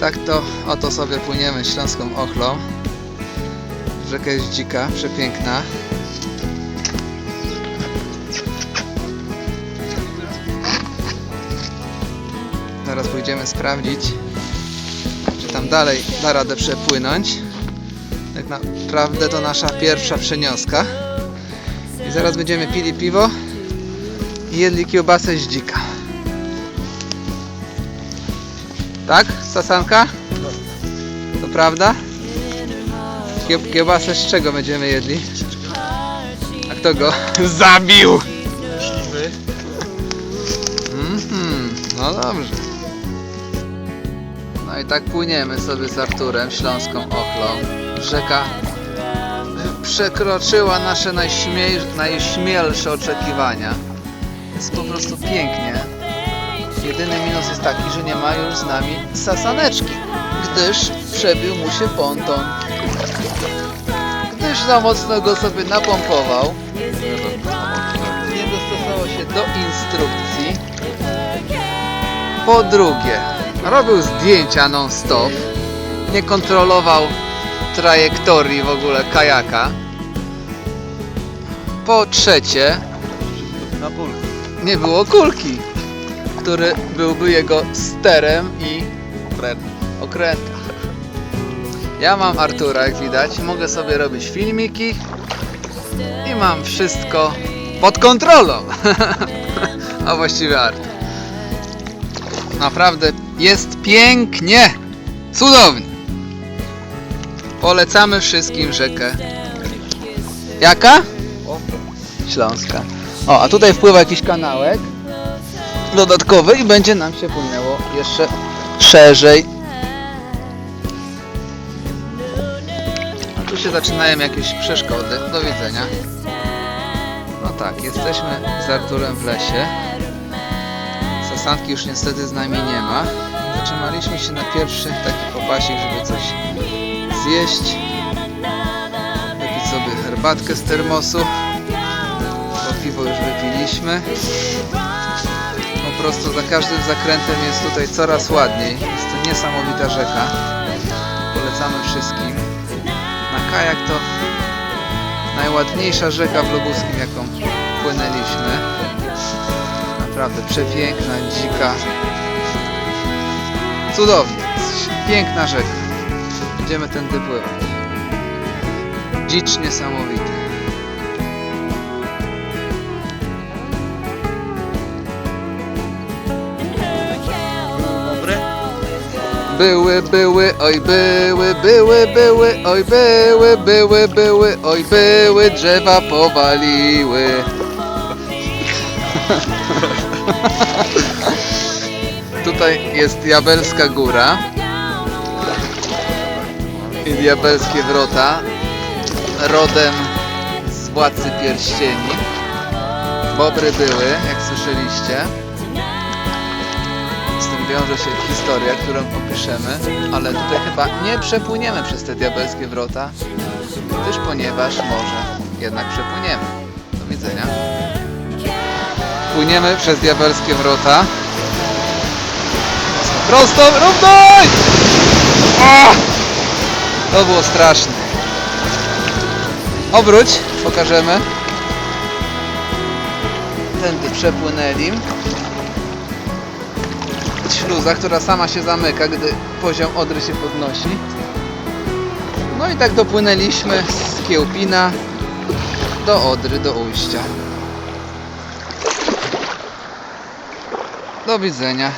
Tak to oto sobie płyniemy Śląską Ochlą. Rzeka jest dzika, przepiękna. Zaraz pójdziemy sprawdzić, czy tam dalej da radę przepłynąć. Tak naprawdę to nasza pierwsza przenioska. I zaraz będziemy pili piwo i jedli kiełbasę z dzika. Tak? Sasanka? To prawda? Kie- Kiełbasę z czego będziemy jedli? A kto go zabił? Śliwy. Mhm, no dobrze. No i tak płyniemy sobie z Arturem Śląską Ochlą. Rzeka przekroczyła nasze najśmielsze oczekiwania. Jest po prostu pięknie. Jedyny minus jest taki, że nie ma już z nami sasaneczki, gdyż przebił mu się ponton. Gdyż za mocno go sobie napompował. Nie dostosował się do instrukcji. Po drugie, robił zdjęcia non-stop. Nie kontrolował trajektorii w ogóle kajaka. Po trzecie, nie było kulki, który byłby jego sterem i okrętem. Ja mam Artura, jak widać. Mogę sobie robić filmiki i mam wszystko pod kontrolą. A właściwie Artur. Naprawdę jest pięknie, cudownie. Polecamy wszystkim rzekę. Jaka? Śląska. O, a tutaj wpływa jakiś kanałek dodatkowy i będzie nam się płynęło jeszcze szerzej. A tu się zaczynają jakieś przeszkody. Do widzenia. No tak, jesteśmy z Arturem w lesie. Sasanki już niestety z nami nie ma. Zatrzymaliśmy się na pierwszy taki popasik, żeby coś zjeść. Wypić sobie herbatkę z termosu. Bo piwo już wypiliśmy. Po prostu za każdym zakrętem jest tutaj coraz ładniej. Jest to niesamowita rzeka. Polecamy wszystkim. Na kajak to najładniejsza rzeka w Lubuskim, jaką płynęliśmy. Naprawdę przepiękna, dzika. Cudownie. Piękna rzeka. Będziemy tędy pływać. Dzicz niesamowity. Były, były, oj były, były, były, oj były, były, były, oj były, drzewa powaliły. Tutaj jest Diabelska Góra i Diabelskie Wrota, rodem z Władcy Pierścieni. Bobry były, jak słyszeliście. Wiąże się historia, którą opiszemy, ale tutaj chyba nie przepłyniemy przez te diabelskie wrota, gdyż ponieważ może jednak przepłyniemy. Do widzenia. Płyniemy przez diabelskie wrota. Prosto, równo! Ah! To było straszne. Obróć, pokażemy. Tędy przepłynęli śluza, która sama się zamyka, gdy poziom Odry się podnosi. No i tak dopłynęliśmy z Kiełpina do Odry, do ujścia. Do widzenia.